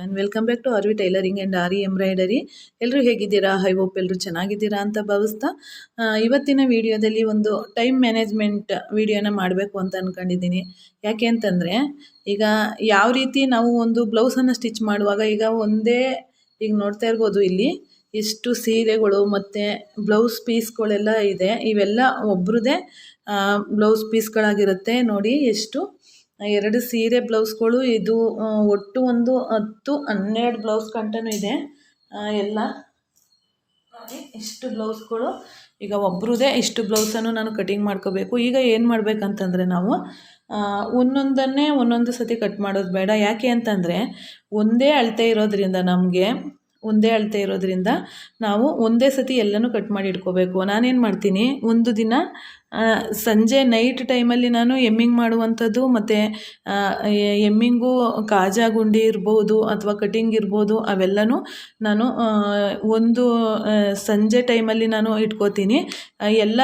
And welcome back to Arvi tailoring and aari embroidery. ಎಲ್ಲರೂ ಹೇಗಿದ್ದೀರಾ? I hope ಎಲ್ಲರೂ ಚೆನ್ನಾಗಿದ್ದೀರಾ ಅಂತ ಭಾವಿಸ್ತಾ ಇವತ್ತಿನ ವಿಡಿಯೋದಲ್ಲಿ ಒಂದು ಟೈಮ್ ಮ್ಯಾನೇಜ್ಮೆಂಟ್ ವಿಡಿಯೋನ ಮಾಡಬೇಕು ಅಂತ ಅಂದ್ಕೊಂಡಿದ್ದೀನಿ ಯಾಕೆ ಅಂತಂದರೆ, ಈಗ ಯಾವ ರೀತಿ ನಾವು ಒಂದು ಬ್ಲೌಸನ್ನು ಸ್ಟಿಚ್ ಮಾಡುವಾಗ, ಈಗ ಒಂದೇ, ಈಗ ನೋಡ್ತಾ ಇರ್ಬೋದು ಇಲ್ಲಿ ಎಷ್ಟು ಸೀರೆಗಳು ಮತ್ತು ಬ್ಲೌಸ್ ಪೀಸ್ಗಳೆಲ್ಲ ಇದೆ. ಇವೆಲ್ಲ ಒಬ್ರದೇ ಬ್ಲೌಸ್ ಪೀಸ್ಗಳಾಗಿರುತ್ತೆ. ನೋಡಿ ಎಷ್ಟು ಎರಡು ಸೀರೆ ಬ್ಲೌಸ್ಗಳು, ಇದು ಒಟ್ಟು ಒಂದು ಹತ್ತು, ಹನ್ನೆರಡು ಬ್ಲೌಸ್ ಗಂಟನೂ ಇದೆ. ಎಲ್ಲ ಇಷ್ಟು ಬ್ಲೌಸ್ಗಳು. ಈಗ ಒಬ್ರದೇ ಇಷ್ಟು ಬ್ಲೌಸನ್ನು ನಾನು ಕಟಿಂಗ್ ಮಾಡ್ಕೋಬೇಕು. ಈಗ ಏನು ಮಾಡಬೇಕಂತಂದರೆ ನಾವು ಒಂದೊಂದನ್ನೇ ಒಂದೊಂದು ಸತಿ ಕಟ್ ಮಾಡೋದು ಬೇಡ. ಯಾಕೆ ಅಂತಂದರೆ, ಒಂದೇ ಅಳತೆ ಇರೋದ್ರಿಂದ ನಮಗೆ, ಒಂದೇ ಅಳತೆ ಇರೋದ್ರಿಂದ ನಾವು ಒಂದೇ ಸತಿ ಎಲ್ಲನೂ ಕಟ್ ಮಾಡಿ ಇಟ್ಕೋಬೇಕು. ನಾನೇನು ಮಾಡ್ತೀನಿ, ಒಂದು ದಿನ ಸಂಜೆ ನೈಟ್ ಟೈಮಲ್ಲಿ ನಾನು ಎಮ್ಮಿಂಗ್ ಮಾಡುವಂಥದ್ದು ಮತ್ತು ಎಮ್ಮಿಂಗು ಕಾಜಾ ಗುಂಡಿ ಇರ್ಬೋದು ಅಥವಾ ಕಟಿಂಗ್ ಇರ್ಬೋದು ಅವೆಲ್ಲನೂ ನಾನು ಒಂದು ಸಂಜೆ ಟೈಮಲ್ಲಿ ನಾನು ಇಟ್ಕೋತೀನಿ. ಎಲ್ಲ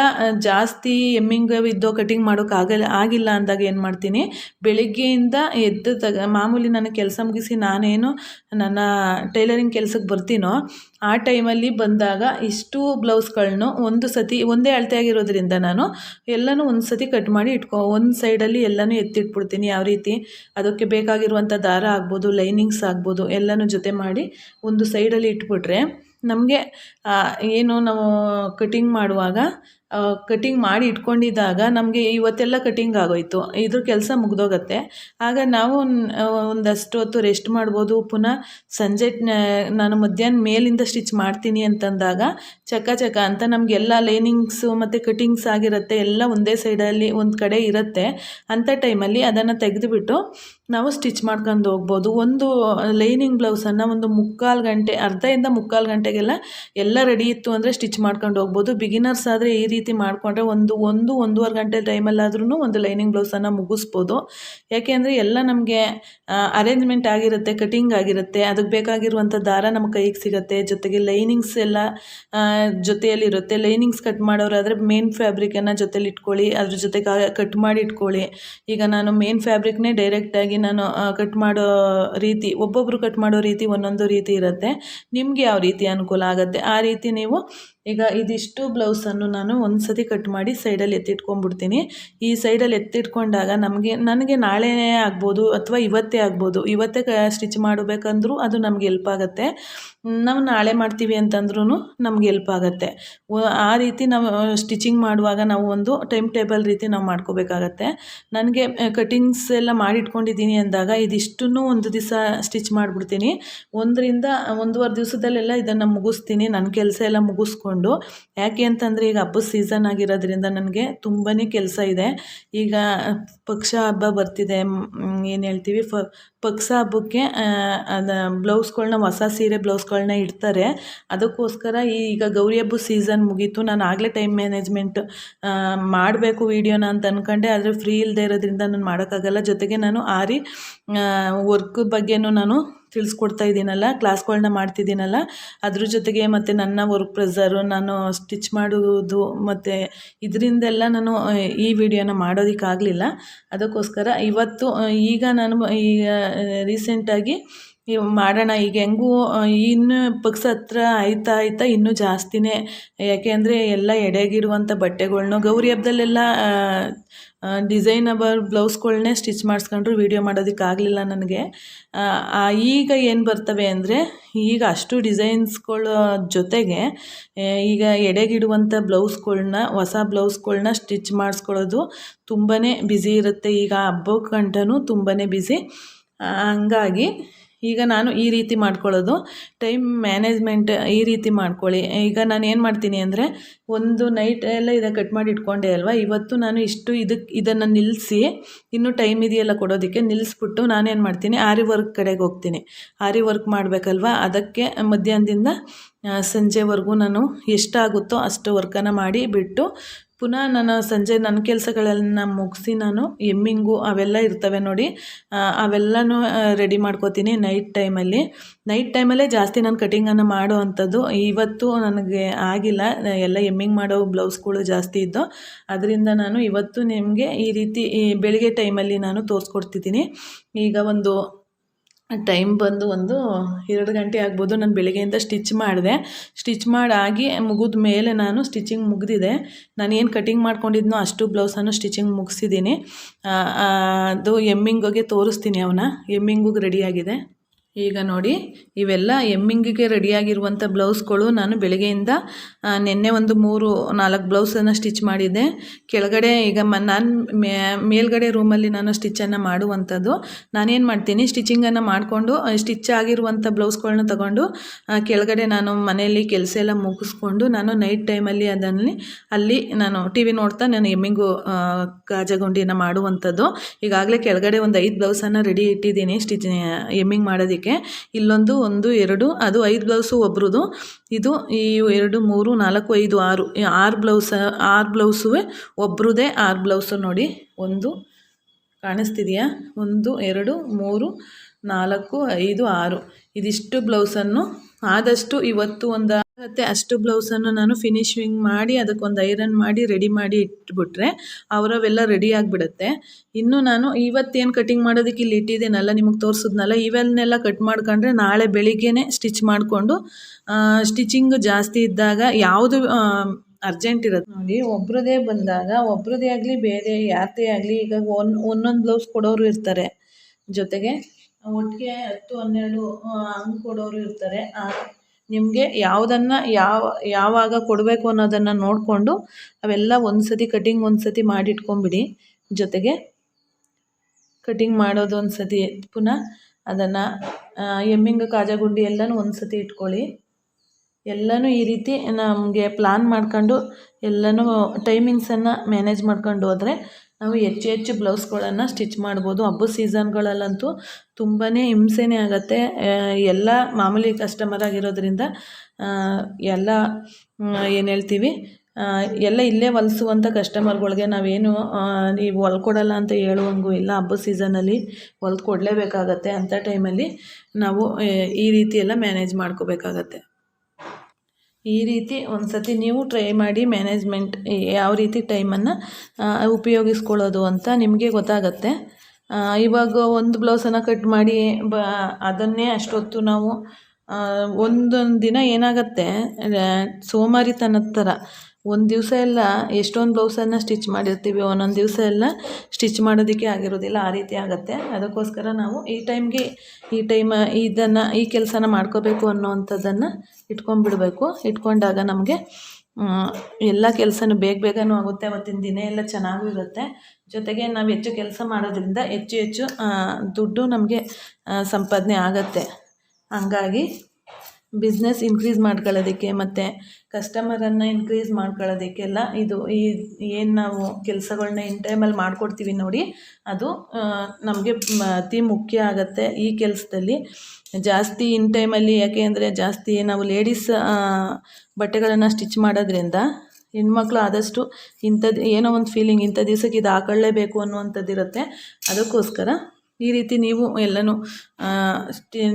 ಜಾಸ್ತಿ ಎಮ್ಮಿಂಗ್ ಇದ್ದೋ ಕಟಿಂಗ್ ಮಾಡೋಕ್ಕಾಗಲ್ಲ ಆಗಿಲ್ಲ ಅಂದಾಗ ಏನು ಮಾಡ್ತೀನಿ? ಬೆಳಿಗ್ಗೆಯಿಂದ ಎದ್ದು ತಗ, ಮಾಮೂಲಿ ನನ್ನ ಕೆಲಸ ಮುಗಿಸಿ ನಾನೇನು ನನ್ನ ಟೈಲರಿಂಗ್ ಕೆಲಸಕ್ಕೆ ಬರ್ತೀನೋ ಆ ಟೈಮಲ್ಲಿ ಬಂದಾಗ ಇಷ್ಟು ಬ್ಲೌಸ್ಗಳನ್ನೂ ಒಂದು ಸತಿ, ಒಂದೇ ಅಳತೆ ಆಗಿರೋದ್ರಿಂದ ನಾನು ಎಲ್ಲನೂ ಒಂದು ಸತಿ ಕಟ್ ಮಾಡಿ ಇಟ್ಕೊ, ಒಂದು ಸೈಡಲ್ಲಿ ಎಲ್ಲನೂ ಎತ್ತಿಟ್ಬಿಡ್ತೀನಿ ಯಾವ ರೀತಿ. ಅದಕ್ಕೆ ಬೇಕಾಗಿರುವಂಥ ದಾರ ಆಗ್ಬೋದು, ಲೈನಿಂಗ್ಸ್ ಆಗ್ಬೋದು, ಎಲ್ಲನೂ ಜೊತೆ ಮಾಡಿ ಒಂದು ಸೈಡಲ್ಲಿ ಇಟ್ಬಿಟ್ರೆ ನಮಗೆ ಏನು ನಾವು ಕಟಿಂಗ್ ಮಾಡುವಾಗ ಕಟಿಂಗ್ ಮಾಡಿ ಇಟ್ಕೊಂಡಿದ್ದಾಗ ನಮಗೆ ಇವತ್ತೆಲ್ಲ ಕಟಿಂಗ್ ಆಗೋಯ್ತು. ಇದ್ರ ಕೆಲಸ ಮುಗ್ದೋಗತ್ತೆ. ಆಗ ನಾವು ಒಂದಷ್ಟು ಹೊತ್ತು ರೆಸ್ಟ್ ಮಾಡ್ಬೋದು. ಪುನಃ ಸಂಜೆ ನಾನು ಮಧ್ಯಾಹ್ನ ಮೇಲಿಂದ ಸ್ಟಿಚ್ ಮಾಡ್ತೀನಿ ಅಂತಂದಾಗ ಚಕ ಚಕ ಅಂತ ನಮಗೆಲ್ಲ ಲೈನಿಂಗ್ಸು ಮತ್ತು ಕಟಿಂಗ್ಸ್ ಆಗಿರುತ್ತೆ. ಎಲ್ಲ ಒಂದೇ ಸೈಡಲ್ಲಿ ಒಂದು ಕಡೆ ಇರುತ್ತೆ. ಅಂಥ ಟೈಮಲ್ಲಿ ಅದನ್ನು ತೆಗೆದುಬಿಟ್ಟು ನಾವು ಸ್ಟಿಚ್ ಮಾಡ್ಕೊಂಡು ಹೋಗ್ಬೋದು. ಒಂದು ಲೈನಿಂಗ್ ಬ್ಲೌಸನ್ನು ಒಂದು ಮುಕ್ಕಾಲು ಗಂಟೆ, ಅರ್ಧದಿಂದ ಮುಕ್ಕಾಲು ಗಂಟೆಗೆಲ್ಲ ಎಲ್ಲ ರೆಡಿ ಇತ್ತು ಅಂದರೆ ಸ್ಟಿಚ್ ಮಾಡ್ಕೊಂಡು ಹೋಗ್ಬೋದು. ಬಿಗಿನರ್ಸ್ ಆದರೆ ಈ ರೀತಿ ಮಾಡಿಕೊಂಡ್ರೆ ಒಂದು ಒಂದು, ಒಂದೂವರೆ ಗಂಟೆ ಟೈಮಲ್ಲಾದ್ರೂ ಒಂದು ಲೈನಿಂಗ್ ಬ್ಲೌಸನ್ನು ಮುಗಿಸ್ಬೋದು. ಯಾಕೆಂದರೆ ಎಲ್ಲ ನಮಗೆ ಅರೇಂಜ್ಮೆಂಟ್ ಆಗಿರುತ್ತೆ, ಕಟಿಂಗ್ ಆಗಿರುತ್ತೆ. ಅದಕ್ಕೆ ಬೇಕಾಗಿರುವಂಥ ದಾರ ನಮ್ಮ ಕೈಗೆ ಸಿಗುತ್ತೆ. ಜೊತೆಗೆ ಲೈನಿಂಗ್ಸ್ ಎಲ್ಲ ಜೊತೆಯಲ್ಲಿರುತ್ತೆ. ಲೈನಿಂಗ್ಸ್ ಕಟ್ ಮಾಡೋರಾದರೆ ಮೇನ್ ಫ್ಯಾಬ್ರಿಕನ್ನು ಜೊತೆಲಿ ಇಟ್ಕೊಳ್ಳಿ. ಅದ್ರ ಜೊತೆಗೆ ಕಟ್ ಮಾಡಿ ಇಟ್ಕೊಳ್ಳಿ. ಈಗ ನಾನು ಮೇನ್ ಫ್ಯಾಬ್ರಿಕ್ನೇ ಡೈರೆಕ್ಟಾಗಿ ನಾನು ಕಟ್ ಮಾಡೋ ರೀತಿ ಒಬ್ಬೊಬ್ಬರು ಕಟ್ ಮಾಡೋ ರೀತಿ ಒಂದೊಂದು ರೀತಿ ಇರುತ್ತೆ. ನಿಮಗೆ ಯಾವ ರೀತಿ ಅನುಕೂಲ ಆಗುತ್ತೆ? ಆ ರೀತಿ ನೀವು ಈಗ ಇದಿಷ್ಟು ಬ್ಲೌಸನ್ನು ನಾನು ಒಂದು ಸತಿ ಕಟ್ ಮಾಡಿ ಸೈಡಲ್ಲಿ ಎತ್ತಿಟ್ಕೊಂಡ್ಬಿಡ್ತೀನಿ. ಈ ಸೈಡಲ್ಲಿ ಎತ್ತಿಟ್ಕೊಂಡಾಗ ನಮಗೆ, ನನಗೆ ನಾಳೆನೇ ಆಗ್ಬೋದು ಅಥವಾ ಇವತ್ತೇ ಆಗ್ಬೋದು. ಇವತ್ತೇ ಸ್ಟಿಚ್ ಮಾಡಬೇಕಂದ್ರೂ ಅದು ನಮ್ಗೆ ಎಲ್ಪ್ ಆಗುತ್ತೆ. ನಾವು ನಾಳೆ ಮಾಡ್ತೀವಿ ಅಂತಂದ್ರೂ ನಮ್ಗೆ ಎಲ್ಪ್ ಆಗುತ್ತೆ. ಆ ರೀತಿ ನಾವು ಸ್ಟಿಚಿಂಗ್ ಮಾಡುವಾಗ ನಾವು ಒಂದು ಟೈಮ್ ಟೇಬಲ್ ರೀತಿ ನಾವು ಮಾಡ್ಕೋಬೇಕಾಗತ್ತೆ. ನನಗೆ ಕಟಿಂಗ್ಸ್ ಎಲ್ಲ ಮಾಡಿಟ್ಕೊಂಡಿದ್ದೀನಿ ಅಂದಾಗ ಇದಿಷ್ಟನ್ನು ಒಂದು ದಿವಸ ಸ್ಟಿಚ್ ಮಾಡಿಬಿಡ್ತೀನಿ. ಒಂದರಿಂದ, ಒಂದೂವರೆ ದಿವಸದಲ್ಲೆಲ್ಲ ಇದನ್ನು ಮುಗಿಸ್ತೀನಿ. ನನ್ನ ಕೆಲಸ ಎಲ್ಲ ಮುಗಿಸ್ಕೊಂಡು. ಯಾಕೆ ಅಂತಂದರೆ ಈಗ ಹಬ್ಬದ ಸೀಸನ್ ಆಗಿರೋದ್ರಿಂದ ನನಗೆ ತುಂಬಾ ಕೆಲಸ ಇದೆ. ಈಗ ಪಕ್ಷ ಹಬ್ಬ ಬರ್ತಿದೆ. ಏನು ಹೇಳ್ತೀವಿ? ಫ ಪಕ್ಷ ಹಬ್ಬಕ್ಕೆ ಅದು ಬ್ಲೌಸ್ಗಳನ್ನ ಹೊಸ ಸೀರೆ ಬ್ಲೌಸ್ಗಳನ್ನ ಇಡ್ತಾರೆ. ಅದಕ್ಕೋಸ್ಕರ ಈಗ ಗೌರಿ ಹಬ್ಬ ಸೀಸನ್ ಮುಗೀತು. ನಾನು ಆಗಲೇ ಟೈಮ್ ಮ್ಯಾನೇಜ್ಮೆಂಟ್ ಮಾಡಬೇಕು ವೀಡಿಯೋನ ಅಂತ ಅಂದ್ಕೊಂಡೆ ಆದರೆ ಫ್ರೀ ಇಲ್ಲದೆ ಇರೋದ್ರಿಂದ ನಾನು ಮಾಡೋಕ್ಕಾಗಲ್ಲ. ಜೊತೆಗೆ ನಾನು ಆರಿ ವರ್ಕ್ ಬಗ್ಗೆನೂ ನಾನು ತಿಳಿಸ್ಕೊಡ್ತಾ ಇದ್ದೀನಲ್ಲ. ಕ್ಲಾಸ್ಗಳನ್ನ ಮಾಡ್ತಿದ್ದೀನಲ್ಲ. ಅದ್ರ ಜೊತೆಗೆ ಮತ್ತು ನನ್ನ ವರ್ಕ್ ಪ್ರೆಸರು, ನಾನು ಸ್ಟಿಚ್ ಮಾಡುವುದು, ಮತ್ತು ಇದರಿಂದೆಲ್ಲ ನಾನು ಈ ವಿಡಿಯೋನ ಮಾಡೋದಕ್ಕಾಗಲಿಲ್ಲ. ಅದಕ್ಕೋಸ್ಕರ ಇವತ್ತು ಈಗ ನಾನು, ಈಗ ರೀಸೆಂಟಾಗಿ ಮಾಡೋಣ, ಈಗ ಹೆಂಗೂ ಇನ್ನು ಪಕ್ಷ ಹತ್ರ ಆಯ್ತಾ ಆಯ್ತಾ ಇನ್ನೂ ಜಾಸ್ತಿನೇ. ಯಾಕೆ ಅಂದರೆ ಎಲ್ಲ ಎಡೆಗಿರುವಂಥ ಬಟ್ಟೆಗಳ್ನ ಗೌರಿ ಹಬ್ಬದಲ್ಲೆಲ್ಲ ಡಿಸೈನಬಲ್ ಬ್ಲೌಸ್ಗಳನ್ನೇ ಸ್ಟಿಚ್ ಮಾಡಿಸ್ಕೊಂಡ್ರು ವೀಡಿಯೋ ಮಾಡೋದಕ್ಕಾಗಲಿಲ್ಲ ನನಗೆ. ಈಗ ಏನು ಬರ್ತವೆ ಅಂದರೆ, ಈಗ ಅಷ್ಟು ಡಿಸೈನ್ಸ್ಗಳ ಜೊತೆಗೆ ಈಗ ಎಡೆಗಿಡುವಂಥ ಬ್ಲೌಸ್ಗಳನ್ನ ಹೊಸ ಬ್ಲೌಸ್ಗಳನ್ನ ಸ್ಟಿಚ್ ಮಾಡಿಸ್ಕೊಳ್ಳೋದು ತುಂಬಾ ಬ್ಯುಸಿ ಇರುತ್ತೆ. ಈಗ ಹಬ್ಬಕ್ಕೆ ಗಂಟನೂ ತುಂಬಾ ಬ್ಯುಸಿ ಹಂಗಾಗಿ ಈಗ ನಾನು ಈ ರೀತಿ ಮಾಡ್ಕೊಳ್ಳೋದು. ಟೈಮ್ ಮ್ಯಾನೇಜ್ಮೆಂಟ್ ಈ ರೀತಿ ಮಾಡ್ಕೊಳ್ಳಿ. ಈಗ ನಾನು ಏನು ಮಾಡ್ತೀನಿ ಅಂದರೆ, ಒಂದು ನೈಟ್ ಎಲ್ಲ ಇದೆ ಕಟ್ ಮಾಡಿ ಇಟ್ಕೊಂಡೆ ಅಲ್ವಾ? ಇವತ್ತು ನಾನು ಇಷ್ಟು ಇದಕ್ಕೆ ಇದನ್ನು ನಿಲ್ಲಿಸಿ ಇನ್ನೂ ಟೈಮ್ ಇದೆಯಲ್ಲ ಕೊಡೋದಕ್ಕೆ ನಿಲ್ಲಿಸ್ಬಿಟ್ಟು ನಾನೇನು ಮಾಡ್ತೀನಿ, ಆರಿ ವರ್ಕ್ ಕಡೆಗೆ ಹೋಗ್ತೀನಿ. ಆರಿ ವರ್ಕ್ ಮಾಡಬೇಕಲ್ವಾ? ಅದಕ್ಕೆ ಮಧ್ಯಾಹ್ನದಿಂದ ಸಂಜೆವರೆಗೂ ನಾನು ಎಷ್ಟಾಗುತ್ತೋ ಅಷ್ಟು ವರ್ಕನ್ನು ಮಾಡಿ ಬಿಟ್ಟು ಪುನಃ ನಾನು ಸಂಜೆ ನನ್ನ ಕೆಲಸಗಳನ್ನ ಮುಗಿಸಿ ನಾನು ಎಮ್ಮಿಂಗು ಅವೆಲ್ಲ ಇರ್ತವೆ ನೋಡಿ ಅವೆಲ್ಲನೂ ರೆಡಿ ಮಾಡ್ಕೋತೀನಿ ನೈಟ್ ಟೈಮಲ್ಲಿ ನೈಟ್ ಟೈಮಲ್ಲೇ ಜಾಸ್ತಿ ನಾನು ಕಟಿಂಗನ್ನು ಮಾಡೋ ಅಂಥದ್ದು ಇವತ್ತು ನನಗೆ ಆಗಿಲ್ಲ. ಎಲ್ಲ ಎಮ್ಮಿಂಗ್ ಮಾಡೋ ಬ್ಲೌಸ್ಗಳು ಜಾಸ್ತಿ ಇದ್ದು, ಅದರಿಂದ ನಾನು ಇವತ್ತು ನಿಮಗೆ ಈ ರೀತಿ ಬೆಳಿಗ್ಗೆ ಟೈಮಲ್ಲಿ ನಾನು ತೋರಿಸ್ಕೊಡ್ತಿದ್ದೀನಿ. ಈಗ ಒಂದು ಟೈಮ್ ಬಂದು ಒಂದು ಎರಡು ಗಂಟೆ ಆಗ್ಬೋದು. ನಾನು ಬೆಳಗ್ಗೆಯಿಂದ ಸ್ಟಿಚ್ ಮಾಡಿದೆ. ಸ್ಟಿಚ್ ಮಾಡಾಗಿ ಮುಗಿದ ಮೇಲೆ ನಾನು ಸ್ಟಿಚಿಂಗ್ ಮುಗಿದಿದೆ. ನಾನು ಏನು ಕಟಿಂಗ್ ಮಾಡ್ಕೊಂಡಿದ್ನೋ ಅಷ್ಟು ಬ್ಲೌಸನ್ನು ಸ್ಟಿಚಿಂಗ್ ಮುಗಿಸಿದ್ದೀನಿ. ಅದು ಎಮ್ಮಿಂಗಿಗೆ ತೋರಿಸ್ತೀನಿ ಅವನ್ನ ಎಮ್ಮಿಂಗಿಗೆ ರೆಡಿಯಾಗಿದೆ ಈಗ ನೋಡಿ, ಇವೆಲ್ಲ ಎಮ್ಮಿಂಗಿಗೆ ರೆಡಿಯಾಗಿರುವಂಥ ಬ್ಲೌಸ್ಗಳು ನಾನು ಬೆಳಗ್ಗೆಯಿಂದ ನಿನ್ನೆ ಒಂದು ಮೂರು, ನಾಲ್ಕು ಬ್ಲೌಸನ್ನು ಸ್ಟಿಚ್ ಮಾಡಿದ್ದೆ. ಕೆಳಗಡೆ ಈಗ ಮ, ನಾನು ಮೇಲ್ಗಡೆ ರೂಮಲ್ಲಿ ನಾನು ಸ್ಟಿಚ್ಚನ್ನು ಮಾಡುವಂಥದ್ದು. ನಾನೇನು ಮಾಡ್ತೀನಿ, ಸ್ಟಿಚಿಂಗನ್ನು ಮಾಡಿಕೊಂಡು ಸ್ಟಿಚ್ ಆಗಿರುವಂಥ ಬ್ಲೌಸ್ಗಳನ್ನ ತಗೊಂಡು ಕೆಳಗಡೆ ನಾನು ಮನೆಯಲ್ಲಿ ಕೆಲಸ ಎಲ್ಲ ಮುಗಿಸ್ಕೊಂಡು, ನಾನು ನೈಟ್ ಟೈಮಲ್ಲಿ ಅದನ್ನು, ಅಲ್ಲಿ ನಾನು ಟಿ ವಿ ನೋಡ್ತಾ ನಾನು ಎಮ್ಮಿಂಗು ಗಾಜಗುಂಡಿಯನ್ನು ಮಾಡುವಂಥದ್ದು. ಈಗಾಗಲೇ ಕೆಳಗಡೆ ಒಂದು ಐದು ಬ್ಲೌಸನ್ನು ರೆಡಿ ಇಟ್ಟಿದ್ದೀನಿ, ಸ್ಟಿಚ್ ಎಮ್ಮಿಂಗ್ ಮಾಡೋದಕ್ಕೆ. ಇಲ್ಲೊಂದು ಒಂದು, ಎರಡು, ಅದು ಐದು ಬ್ಲೌಸು ಒಬ್ರದ್ದು ಇದು ಈ ಎರಡು, ಮೂರು, ನಾಲ್ಕು, ಐದು, ಆರು. ಆರು ಬ್ಲೌಸ, ಆರು ಬ್ಲೌಸುವೆ ಒಬ್ರದೇ ಆರು ಬ್ಲೌಸು ನೋಡಿ. ಒಂದು ಕಾಣಿಸ್ತಿದೆಯಾ? ಒಂದು, ಎರಡು, ಮೂರು, ನಾಲ್ಕು, ಐದು, ಆರು. ಇದಿಷ್ಟು ಬ್ಲೌಸನ್ನು ಆದಷ್ಟು ಇವತ್ತು ಒಂದು ಮತ್ತು ಅಷ್ಟು ಬ್ಲೌಸನ್ನು ನಾನು ಫಿನಿಶಿಂಗ್ ಮಾಡಿ ಅದಕ್ಕೊಂದು ಐರನ್ ಮಾಡಿ ರೆಡಿ ಮಾಡಿ ಇಟ್ಬಿಟ್ರೆ ಅವರವೆಲ್ಲ ರೆಡಿ ಆಗಿಬಿಡುತ್ತೆ. ಇನ್ನು ನಾನು ಇವತ್ತೇನು ಕಟಿಂಗ್ ಮಾಡೋದಕ್ಕೆ ಇಲ್ಲಿ ಇಟ್ಟಿದ್ದೇನಲ್ಲ, ನಿಮಗೆ ತೋರಿಸಿದ್ನಲ್ಲ ಇವನ್ನೆಲ್ಲ ಕಟ್ ಮಾಡ್ಕೊಂಡ್ರೆ ನಾಳೆ ಬೆಳಿಗ್ಗೆನೇ ಸ್ಟಿಚ್ ಮಾಡಿಕೊಂಡು ಸ್ಟಿಚಿಂಗ್ ಜಾಸ್ತಿ ಇದ್ದಾಗ ಯಾವುದು ಅರ್ಜೆಂಟ್ ಇರೋದು ನೋಡಿ, ಒಬ್ರದೇ ಬಂದಾಗ, ಒಬ್ರದೇ ಆಗಲಿ ಬೇರೆ, ಯಾರದೇ ಆಗಲಿ ಈಗ ಒನ್, ಒಂದೊಂದು ಬ್ಲೌಸ್ ಕೊಡೋರು ಇರ್ತಾರೆ. ಜೊತೆಗೆ ಒಟ್ಟಿಗೆ ಹತ್ತು, ಹನ್ನೆರಡು ಹಂಗೆ ಕೊಡೋರು ಇರ್ತಾರೆ. ನಿಮಗೆ ಯಾವುದನ್ನು ಯಾವ, ಯಾವಾಗ ಕೊಡಬೇಕು ಅನ್ನೋದನ್ನು ನೋಡಿಕೊಂಡು ಅವೆಲ್ಲ ಒಂದು ಸತಿ ಕಟಿಂಗ್ ಒಂದು ಸತಿ ಮಾಡಿ ಇಟ್ಕೊಂಬಿಡಿ ಜೊತೆಗೆ ಕಟಿಂಗ್ ಮಾಡೋದು ಒಂದು ಸತಿ ಪುನಃ ಅದನ್ನು ಎಮ್ಮಿಂಗ್, ಕಾಜಗುಂಡಿ ಎಲ್ಲನೂ ಒಂದು ಸತಿ ಇಟ್ಕೊಳ್ಳಿ. ಎಲ್ಲನೂ ಈ ರೀತಿ ನಮಗೆ ಪ್ಲಾನ್ ಮಾಡ್ಕೊಂಡು ಎಲ್ಲನೂ ಟೈಮಿಂಗ್ಸನ್ನು ಮ್ಯಾನೇಜ್ ಮಾಡ್ಕೊಂಡು ಹೋದರೆ ನಾವು ಹೆಚ್ಚು ಹೆಚ್ಚು ಬ್ಲೌಸ್ಗಳನ್ನು ಸ್ಟಿಚ್ ಮಾಡ್ಬೋದು. ಹಬ್ಬದ ಸೀಸನ್ಗಳಲ್ಲಂತೂ ತುಂಬಾ ಹಿಂಸೆನೇ ಆಗುತ್ತೆ. ಎಲ್ಲ ಮಾಮೂಲಿ ಕಸ್ಟಮರ್ ಆಗಿರೋದ್ರಿಂದ ಎಲ್ಲ ಏನು ಹೇಳ್ತೀವಿ ಎಲ್ಲ ಇಲ್ಲೇ ಹೊಲಿಸುವಂಥ ಕಸ್ಟಮರ್ಗಳಿಗೆ ನಾವೇನು ನೀವು ಹೊಲ್ಕೊಡಲ್ಲ ಅಂತ ಹೇಳುವಂಗೂ ಇಲ್ಲ. ಹಬ್ಬದ ಸೀಸನಲ್ಲಿ ಹೊಲ್ದು ಕೊಡಲೇಬೇಕಾಗತ್ತೆ ಅಂಥ ಟೈಮಲ್ಲಿ ನಾವು ಈ ರೀತಿ ಎಲ್ಲ ಮ್ಯಾನೇಜ್ ಮಾಡ್ಕೋಬೇಕಾಗತ್ತೆ. ಈ ರೀತಿ ಒಂದು ಸತಿ ನೀವು ಟ್ರೈ ಮಾಡಿ ಮ್ಯಾನೇಜ್ಮೆಂಟ್ ಯಾವ ರೀತಿ ಟೈಮನ್ನು ಉಪಯೋಗಿಸ್ಕೊಳ್ಳೋದು ಅಂತ ನಿಮಗೆ ಗೊತ್ತಾಗತ್ತೆ. ಇವಾಗ ಒಂದು ಬ್ಲೌಸನ್ನು ಕಟ್ ಮಾಡಿ, ಬ, ಅದನ್ನೇ ಅಷ್ಟೊತ್ತು ನಾವು ಒಂದೊಂದು ದಿನ ಏನಾಗುತ್ತೆ ಸೋಮಾರಿತನದ ಥರ ಒಂದು ದಿವಸ ಎಲ್ಲ ಎಷ್ಟೊಂದು ಬ್ಲೌಸನ್ನು ಸ್ಟಿಚ್ ಮಾಡಿರ್ತೀವಿ, ಒಂದೊಂದು ದಿವಸ ಎಲ್ಲ ಸ್ಟಿಚ್ ಮಾಡೋದಕ್ಕೆ ಆಗಿರೋದಿಲ್ಲ, ಆ ರೀತಿ ಆಗುತ್ತೆ. ಅದಕ್ಕೋಸ್ಕರ ನಾವು ಈ ಟೈಮ್ಗೆ ಈ ಟೈಮ್ ಇದನ್ನು, ಈ ಕೆಲಸನ ಮಾಡ್ಕೋಬೇಕು ಅನ್ನೋವಂಥದ್ದನ್ನು ಇಟ್ಕೊಂಡ್ಬಿಡಬೇಕು. ಇಟ್ಕೊಂಡಾಗ ನಮಗೆ ಎಲ್ಲ ಕೆಲಸನೂ ಬೇಗ ಬೇಗನೂ ಆಗುತ್ತೆ. ಅವತ್ತಿನ ದಿನ ಎಲ್ಲ ಚೆನ್ನಾಗೂ ಇರುತ್ತೆ. ಜೊತೆಗೆ ನಾವು ಹೆಚ್ಚು ಕೆಲಸ ಮಾಡೋದ್ರಿಂದ ಹೆಚ್ಚು ಹೆಚ್ಚು ದುಡ್ಡು ನಮಗೆ ಸಂಪಾದನೆ ಆಗುತ್ತೆ. ಹಂಗಾಗಿ ಬಿಸ್ನೆಸ್ ಇನ್ಕ್ರೀಸ್ ಮಾಡ್ಕೊಳ್ಳೋದಕ್ಕೆ ಮತ್ತು ಕಸ್ಟಮರನ್ನು ಇನ್ಕ್ರೀಸ್ ಮಾಡ್ಕೊಳ್ಳೋದಕ್ಕೆಲ್ಲ ಇದು ಈ ಏನು ನಾವು ಕೆಲಸಗಳನ್ನ ಇನ್ ಟೈಮಲ್ಲಿ ಮಾಡಿಕೊಡ್ತೀವಿ ನೋಡಿ, ಅದು ನಮಗೆ ಅತಿ ಮುಖ್ಯ ಆಗುತ್ತೆ ಈ ಕೆಲಸದಲ್ಲಿ. ಜಾಸ್ತಿ ಇನ್ ಟೈಮಲ್ಲಿ ಯಾಕೆ ಅಂದರೆ ಜಾಸ್ತಿ ನಾವು ಲೇಡೀಸ್ ಬಟ್ಟೆಗಳನ್ನು ಸ್ಟಿಚ್ ಮಾಡೋದ್ರಿಂದ ಹೆಣ್ಮಕ್ಳು ಆದಷ್ಟು ಇಂಥದ್ದು ಏನೋ ಒಂದು ಫೀಲಿಂಗ್ ಇಂಥ ದಿವ್ಸಕ್ಕೆ ಇದು ಹಾಕೊಳ್ಳೇಬೇಕು ಅನ್ನುವಂಥದ್ದು ಇರುತ್ತೆ ಅದಕ್ಕೋಸ್ಕರ ಈ ರೀತಿ ನೀವು ಎಲ್ಲನೂ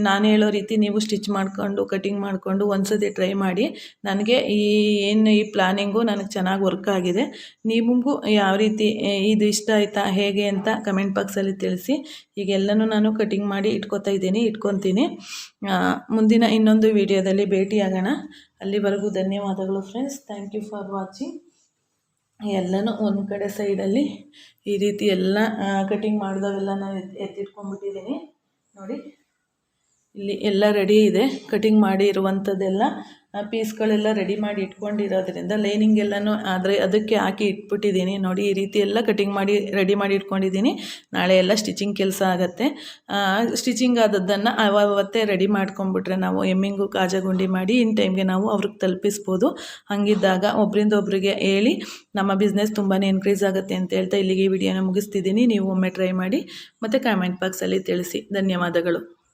ನಾನು ಹೇಳೋ ರೀತಿ ನೀವು ಸ್ಟಿಚ್ ಮಾಡಿಕೊಂಡು, ಕಟಿಂಗ್ ಮಾಡಿಕೊಂಡು ಒಂದ್ಸತಿ ಟ್ರೈ ಮಾಡಿ. ನನಗೆ ಈ, ಏನು ಈ ಪ್ಲಾನಿಂಗು ನನಗೆ ಚೆನ್ನಾಗಿ ವರ್ಕ್ ಆಗಿದೆ. ನಿಮಗೂ ಯಾವ ರೀತಿ ಇದು ಇಷ್ಟ ಆಯಿತಾ, ಹೇಗೆ ಅಂತ ಕಮೆಂಟ್ ಬಾಕ್ಸಲ್ಲಿ ತಿಳಿಸಿ. ಈಗ ಎಲ್ಲನೂ ನಾನು ಕಟಿಂಗ್ ಮಾಡಿ ಇಟ್ಕೊತಾ ಇದ್ದೀನಿ, ಇಟ್ಕೊತೀನಿ. ಮುಂದಿನ ಇನ್ನೊಂದು ವಿಡಿಯೋದಲ್ಲಿ ಭೇಟಿಯಾಗೋಣ. ಅಲ್ಲಿವರೆಗೂ ಧನ್ಯವಾದಗಳು friends thank you for watching ಎಲ್ಲನೂ ಒಂದು ಕಡೆ ಸೈಡಲ್ಲಿ ಈ ರೀತಿ ಎಲ್ಲ ಕಟಿಂಗ್ ಮಾಡಿದವೆಲ್ಲ ನಾನು ಎತ್ತಿಟ್ಕೊಂಡ್ಬಿಟ್ಟಿದ್ದೀನಿ ನೋಡಿ. ಇಲ್ಲಿ ಎಲ್ಲ ರೆಡಿ ಇದೆ. ಕಟಿಂಗ್ ಮಾಡಿ ಇರುವಂಥದ್ದೆಲ್ಲ ಪೀಸ್ಗಳೆಲ್ಲ ರೆಡಿ ಮಾಡಿ ಇಟ್ಕೊಂಡಿರೋದ್ರಿಂದ ಲೈನಿಂಗ್ ಎಲ್ಲನೂ ಆದರೆ ಅದಕ್ಕೆ ಹಾಕಿ ಇಟ್ಬಿಟ್ಟಿದ್ದೀನಿ. ನೋಡಿ, ಈ ರೀತಿ ಎಲ್ಲ ಕಟಿಂಗ್ ಮಾಡಿ ರೆಡಿ ಮಾಡಿ ಇಟ್ಕೊಂಡಿದ್ದೀನಿ. ನಾಳೆ ಎಲ್ಲ ಸ್ಟಿಚಿಂಗ್ ಕೆಲಸ ಆಗುತ್ತೆ. ಸ್ಟಿಚಿಂಗ್ ಆದದ್ದನ್ನು ಅವತ್ತೇ ರೆಡಿ ಮಾಡ್ಕೊಂಬಿಟ್ರೆ ನಾವು ಎಮ್ಮಿಂಗು ಕಾಜಗುಂಡಿ ಮಾಡಿ ಇನ್ ಟೈಮ್ಗೆ ನಾವು ಅವ್ರಿಗೆ ತಲುಪಿಸ್ಬೋದು. ಹಾಗಿದ್ದಾಗ ಒಬ್ಬರಿಂದ ಒಬ್ಬರಿಗೆ ಹೇಳಿ, ನಮ್ಮ ಬಿಸ್ನೆಸ್ ತುಂಬಾ ಇನ್ಕ್ರೀಸ್ ಆಗುತ್ತೆ ಅಂತ ಹೇಳ್ತಾ ಇಲ್ಲಿಗೆ ಈ ವಿಡಿಯೋನ ಮುಗಿಸ್ತಿದ್ದೀನಿ. ನೀವು ಒಮ್ಮೆ ಟ್ರೈ ಮಾಡಿ, ಮತ್ತು ಕಾಮೆಂಟ್ ಬಾಕ್ಸಲ್ಲಿ ತಿಳಿಸಿ. ಧನ್ಯವಾದಗಳು.